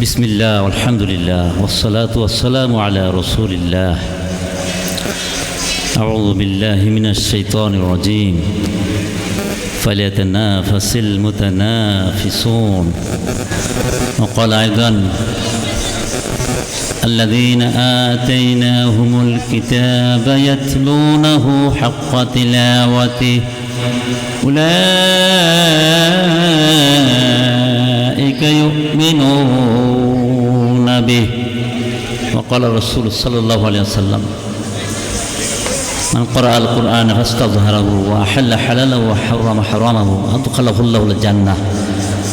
بسم الله والحمد لله والصلاة والسلام على رسول الله. أعوذ بالله من الشيطان الرجيم. فليتنافس المتنافسون. وقال أيضا الذين آتيناهم الكتاب يتلونه حق تلاوته. أولئك يؤمنون به وقال الرسول صلى الله عليه وسلم من قرأ القرآن فاستظهره وأحل حلاله وحرم حرامه أدخله الله الجنة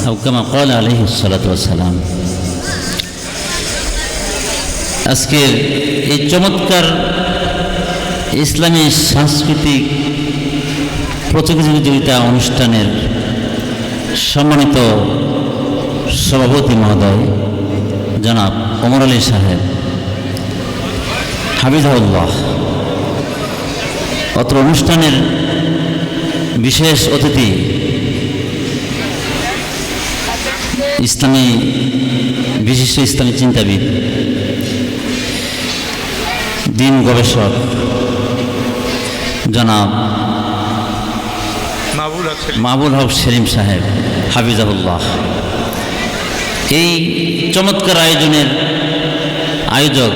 أو كما قال عليه الصلاة والسلام আজকের এই চমৎকার ইসলামী সাংস্কৃতিক প্রতিযোগিতা অনুষ্ঠানের সম্মানিত সভাপতি মহোদয় জনাব ওমর আলী সাহেব হাবিজাউল্লাহ অত্র অনুষ্ঠানের বিশেষ অতিথি ইসলামী বিশিষ্ট ইসলামী চিন্তাবিদ দিন গবেষক জনাব মাহবুল হক সেলিম সাহেব হাফিজাহুল্লাহ। এই চমৎকার আয়োজনের আয়োজক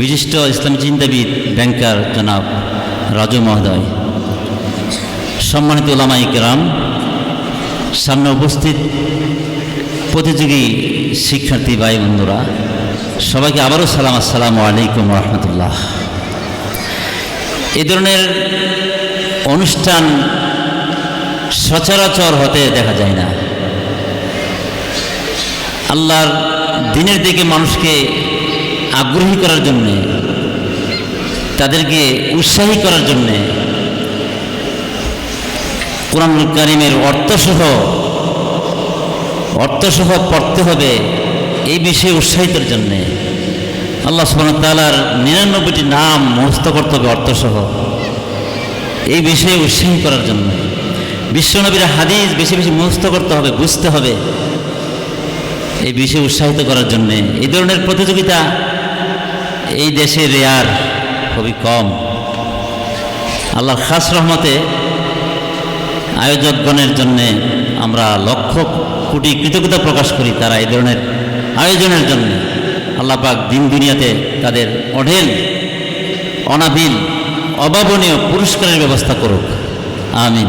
বিশিষ্ট ইসলামী চিন্তাবিদ ব্যাংকার জনাব রাজু মহোদয়। সম্মানিত ওলামাই কেরাম, সামনে উপস্থিত প্রতিযোগী শিক্ষার্থী ভাই বন্ধুরা, সবাইকে আবারও সালাম, আসসালামু আলাইকুম রহমতুল্লাহ। এই ধরনের অনুষ্ঠান সচরাচর হতে দেখা যায় না। আল্লাহর দিনের দিকে মানুষকে আগ্রহী করার জন্যে, তাদেরকে উৎসাহী করার জন্যে কোরআন কারিমের অর্থসহ অর্থসহ পড়তে হবে এই বিষয়ে উৎসাহিতের জন্যে। আল্লাহ তাআলার নিরানব্বইটি নাম মুখস্থ করতে হবে অর্থসহ। এই বিষয়ে উৎসাহী করার জন্য। বিশ্বনবীর হাদিস বেশি বেশি মুখস্থ করতে হবে, বুঝতে হবে। এই বিষয়ে উৎসাহিত করার জন্যে। এই ধরনের প্রতিযোগিতা এই দেশে রেয়ার খুবই কম। আল্লাহর খাস রহমতে আয়োজকগণের জন্যে আমরা লক্ষ কোটি কৃতজ্ঞতা প্রকাশ করি তারা এই ধরনের আয়োজনের জন্য। আল্লাহ পাক দিন দুনিয়াতে তাদের অঢেল, অনাবিল, অভাবনীয় পুরস্কারের ব্যবস্থা করুক। আমিন।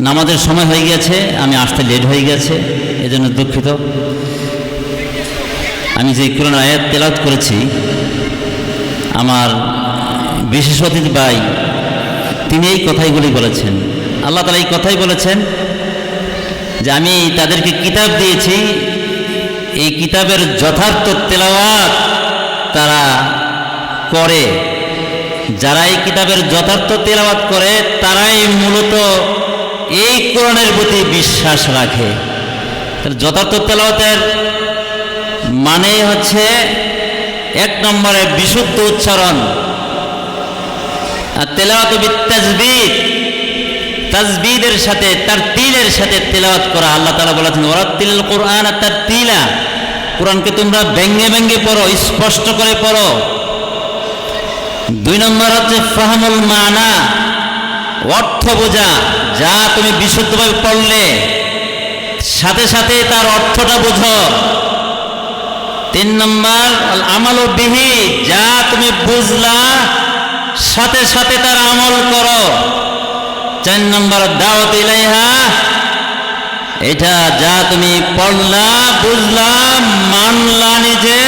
নামাজের সময় হয়ে গেছে আমি আসতে লেট হয়ে গেছে এজন্য দুঃখিত। আমি যে কোরআন আয়াত তেলাওয়াত করেছি, আমার বিশেষ অতিথি ভাই, তিনি এই কথাইগুলি বলেছেন। আল্লাহ তালা এই কথাই বলেছেন যে আমি তাদেরকে কিতাব দিয়েছি, এই কিতাবের যথার্থ তেলাওয়াত তারা করে। যারা এই কিতাবের যথার্থ তেলাওয়াত করে, তারাই মূলত এই কোরআনের প্রতি বিশ্বাস রাখে। তাহলে যথার্থ তেলাওয়াতের মানে হচ্ছে এক নম্বরে বিশুদ্ধ উচ্চারণ। আর তেলাওয়াত তাজবিদ। তাজবিদের সাথে তার তিলের সাথে তেলাওয়াত করা। আল্লাহ তালা বলেছেন ওরা তিল কোরআন আর তার তিলা কোরআনকে তোমরা ব্যঙ্গে ব্যঙ্গে পড়ো, স্পষ্ট করে পড়ো। দুই নম্বর হচ্ছে ফাহমুল মানা, অর্থ বোঝা, যা তুমি বিশুদ্ধভাবে পড়লে। সাথে সাথে তার অর্থটা বোঝো। তিন নম্বর আমল বিহি, যা তুমি বুঝলা, সাথে সাথে তার আমল করো। চার নম্বর, দাওয়াত ইলাইহা, এটা যা তুমি পড়লা, বুঝলা, মানলা নিজে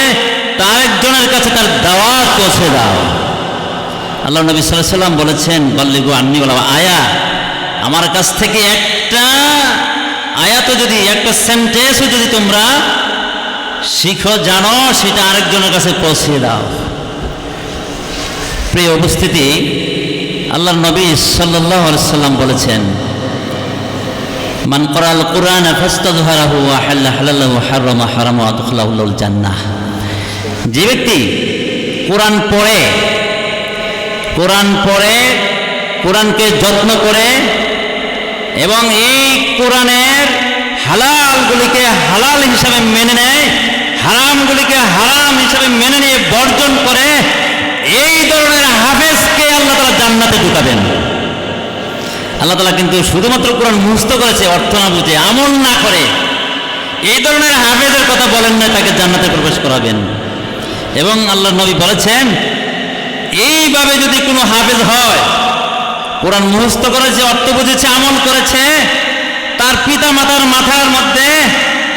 তার একজনের কাছে তার দাওয়াত পৌঁছে দাও। আল্লাহ নবী সাল্লাম বলেছেন, বল্লিগু আন্নি বলা আয়া, আমার কাছ থেকে একটা আয়াত যদি একটা সেন্টেন্সও যদি তোমরা শিখো, জানো, সেটা আরেকজনের কাছে পৌঁছে দাও। প্রিয় উপস্থিতি আল্লাহ নবী সাল্লাহ সাল্লাম বলেছেন, মান করাল কোরআন ফাস্তাযহারাহু ওয়া হাল্লা জান্নাহ। যে ব্যক্তি কোরআন পড়ে কোরআন পড়ে, কোরআনকে যত্ন করে এবং এই কোরআনের হালালগুলিকে হালাল হিসাবে মেনে নেয়, হারামগুলিকে হারাম হিসাবে মেনে নিয়ে বর্জন করে, এই ধরনের হাফেজকে আল্লাহ তালা জান্নাতে ঢুকাবেন। আল্লাহ তালা কিন্তু শুধুমাত্র কোরআন মুস্ত করেছে, অর্থ না বুঝে, আমল না করে, এই ধরনের হাফেজের কথা বলেন না, তাকে জান্নাতে প্রবেশ করাবেন। এবং আল্লাহ নবী বলেছেন, এইভাবে যদি কোনো হাফেজ হয় কোরআন মুখস্থ করেছে, অর্থ বুঝেছে, আমল করেছে, তার পিতা মাতার মাথার মধ্যে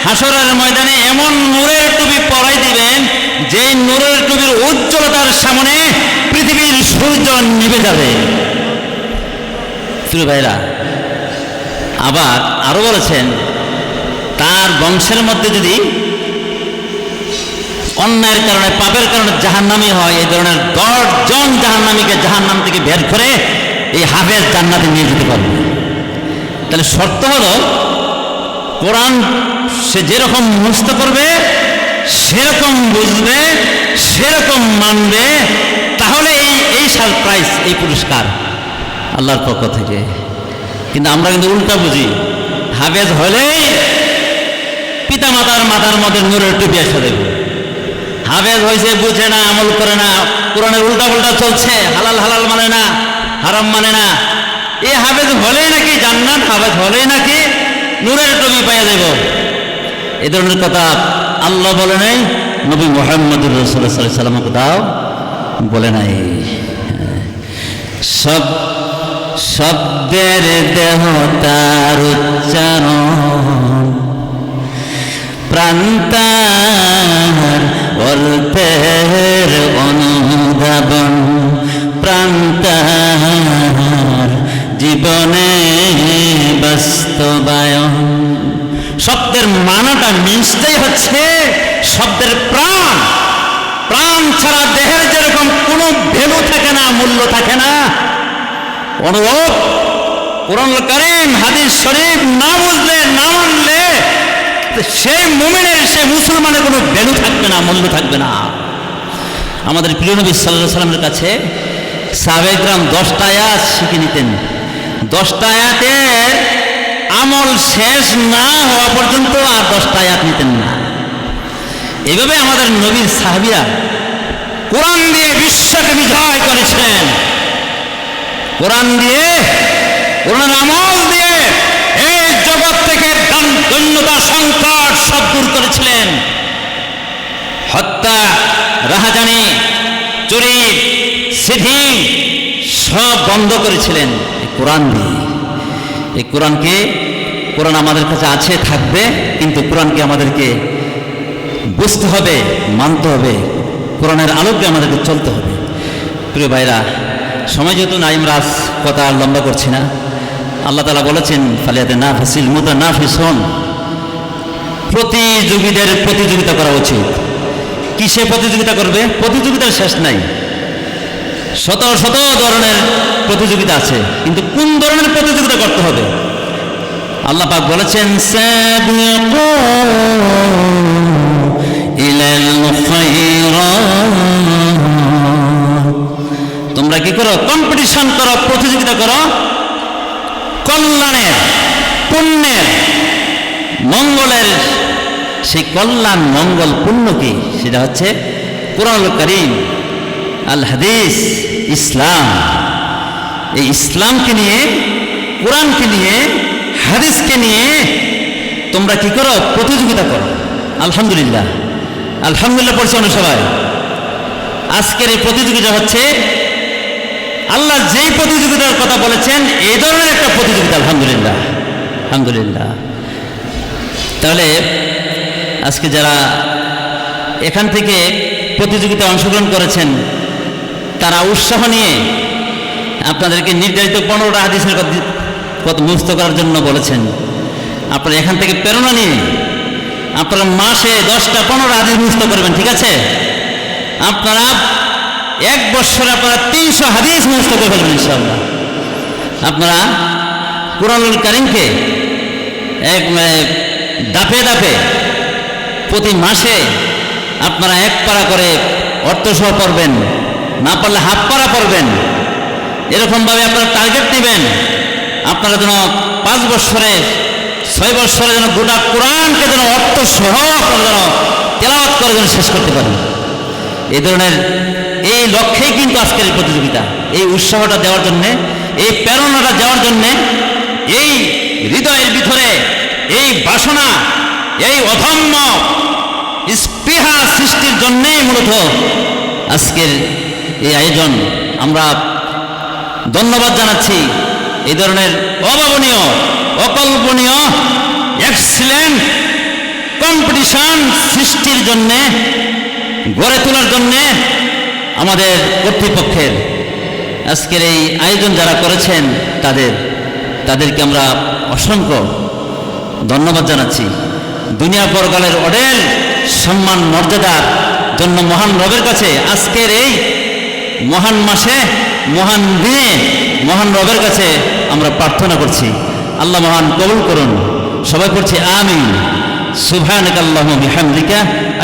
হাসরের ময়দানে এমন নূরের টুপি পরাই দিবেন যে নূরের টুপির উজ্জ্বলতার সামনে পৃথিবীর সূর্য নিভে যাবে। ভাইরা, আবার আরও বলেছেন, তার বংশের মধ্যে যদি অন্যায়ের কারণে, পাপের কারণে জাহান্নামি হয়, এই ধরনের দশজন জাহান্নামীকে জাহান্নাম থেকে বের করে এই হাফেজ জান্নাতে নিয়ে যেতে পারবে। তাহলে শর্ত হলো, কোরআন সে যেরকম মুস্ত করবে, সেরকম বুঝবে, সেরকম মানবে, তাহলে এই এই সারপ্রাইজ এই পুরস্কার আল্লাহর পক্ষ থেকে। কিন্তু আমরা কিন্তু উল্টা বুঝি। হাফেজ হলেই পিতা মাতার মাথার মধ্যে নূরের টুপি এসে দেবে। হাফেজ হয়েছে, বুঝে না, আমল করে না, কোরআনের উল্টা উল্টা চলছে, হালাল হালাল মানে না। হারাম মানে না। এই হাফেজ হলেই নাকি জান্নাত, হাফেজ হলেই নাকি নূরের টুপি পাইয়া দেব এ ধরনের কথা আল্লাহ বলে নাই, নবী মোহাম্মদুর রসুল্লাহ সাল্লাম কোথাও বলে নাই। সব, শব্দের দেহ তার উচ্চারণ, প্রান্তার অল্পের অনুধাবন। প্রান্তার জীবনে বাস্তবায়ন। শব্দের মানাটা মিশতেই হচ্ছে শব্দের প্রাণ। প্রাণ ছাড়া দেহের যেরকম কোনো ভ্যালু থাকে না, মূল্য থাকে না। অনুরোধ কোরআন করিম, হাদিস শরীফ না বুঝলে, না মানলে সেই মুমিনের সে মুসলমানের কোনো ভ্যালু থাকবে না, মূল্য থাকবে না। আমাদের প্রিয় নবী সাল্লাহ সাল্লামের কাছে সাবেগ্রাম দশটা আয়াত শিখে নিতেন। দশটা আয়াতের আমল শেষ না হওয়া পর্যন্ত আর দশটা আয়াত নিতেন না। এভাবে আমাদের নবীর সাহাবিরা কোরআন দিয়ে বিশ্বকে বিজয় করেছেন। কোরআন দিয়ে কোরআন আমল দিয়ে এই জগৎ থেকে দৈন্যতা সংকট সব দূর করেছিলেন। হত্যা, রাহাজানি, চুরি সিধি সব বন্ধ করেছিলেন। এই কোরআন দিয়ে এই কোরআনকে, কোরআন আমাদের কাছে আছে, থাকবে, কিন্তু কোরআনকে আমাদেরকে বুঝতে হবে, মানতে হবে। কোরআনের আলোকে আমাদেরকে চলতে হবে। প্রিয় ভাইরা, সময় যেহেতু নাই, আমরা আজ কথা আর লম্বা করছি না। আল্লাহ তালা বলেছেন, ফালিয়াতে না ফাসিল মুদা না ফিসন প্রতিযোগীদের প্রতিযোগিতা করা উচিত। কিসে প্রতিযোগিতা করবে? প্রতিযোগিতার শেষ নাই। শত শত ধরনের প্রতিযোগিতা আছে। কিন্তু কোন ধরনের প্রতিযোগিতা করতে হবে? আল্লাহ পাক বলেছেন তোমরা কি করো? কম্পিটিশন করো, প্রতিযোগিতা করো। কল্যাণের, পুণ্যের, মঙ্গলের, সেই কল্যাণ, মঙ্গল, পুণ্য কি? সেটা হচ্ছে কোরআন করিম। আল হাদিস, ইসলাম। এই ইসলামকে নিয়ে, কোরআনকে নিয়ে, হাদিসকে নিয়ে তোমরা কি করো? প্রতিযোগিতা করো। আলহামদুলিল্লাহ। আলহামদুলিল্লাহ পড়ছে অনেক সবাই আজকের এই প্রতিযোগিতা হচ্ছে, আল্লাহ যেই প্রতিযোগিতার কথা বলেছেন এই ধরনের একটা প্রতিযোগিতা। আলহামদুলিল্লাহ। আলহামদুলিল্লাহ। তাহলে আজকে যারা এখান থেকে প্রতিযোগিতায় অংশগ্রহণ করেছেন তারা উৎসাহ নিয়ে আপনাদেরকে নির্ধারিত পনেরোটা হাদিসের কথা মুক্ত করার জন্য বলেছেন। আপনারা এখান থেকে প্রেরণা নিয়ে আপনারা মাসে দশটা পনেরো হাদিস মুক্ত করবেন, ঠিক আছে? আপনারা এক বছরে আপনারা তিনশো হাদিস মুক্ত করে ফেলবেন, ইনশাআল্লাহ। আপনারা কোরআনুল কারিমকে এক দাপে দাপে প্রতি মাসে আপনারা এক পাড়া করে অর্থসহ পড়বেন। না পারলে হাফ পারা পড়বেন এরকমভাবে আপনারা টার্গেট নেবেন। আপনারা যেন পাঁচ বছরে, ছয় বৎসরে যেন গোটা কোরআনকে যেন অর্থ সহ আপনারা যেন তেলাওয়াত করে যেন শেষ করতে পারেন। এই ধরনের এই লক্ষ্যেই কিন্তু আজকের প্রতিযোগিতা। এই উৎসাহটা দেওয়ার জন্যে, এই প্রেরণাটা দেওয়ার জন্যে, এই হৃদয়ের ভিতরে, এই বাসনা, এই অধম্য স্পৃহা সৃষ্টির জন্যেই মূলত আজকের এই আয়োজন আমরা ধন্যবাদ জানাচ্ছি। এই ধরনের অভাবনীয়, অকল্পনীয় এক্সিলেন্ট কম্পিটিশন সৃষ্টির জন্যে, গড়ে তোলার জন্যে আমাদের কর্তৃপক্ষের আজকের এই আয়োজন যারা করেছেন তাদের, তাদেরকে আমরা অসংখ্য ধন্যবাদ জানাচ্ছি। দুনিয়া পরকালের অডেল সম্মান মর্যাদার জন্য মহান রবের কাছে আজকের এই মহান মাসে, মহান দিনে, মহান রবের কাছে আমরা প্রার্থনা করছি। আল্লাহ মহান কবুল করুন। সবাই করছি আমিন। سبحانك اللهم وبحمدك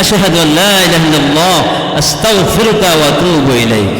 أشهد أن لا إله إلا الله أستغفرك وأتوب ইলাইক।